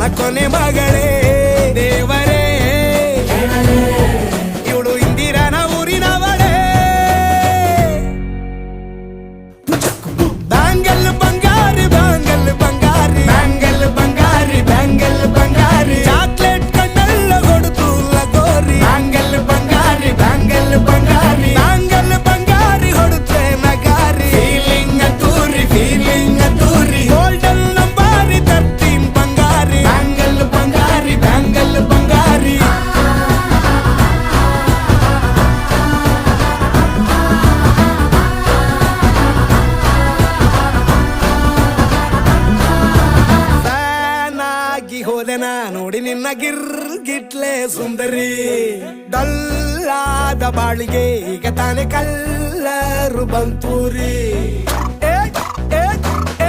నెలకొనే మగడే. దేవరే. ఇవుడు ఇందిరాన ఊరినవడే. దాంగల్ ಹೋದೆನ ನೋಡಿ ನಿನ್ನ ಗಿರ್ ಗಿಟ್ಲೆ ಸುಂದರಿ. ಡಲ್ಲಾದ ಬಾಳಿಗೆ ಈಗ ತಾನೆ ಕಲ್ಲರು ಬಂತೂರಿ.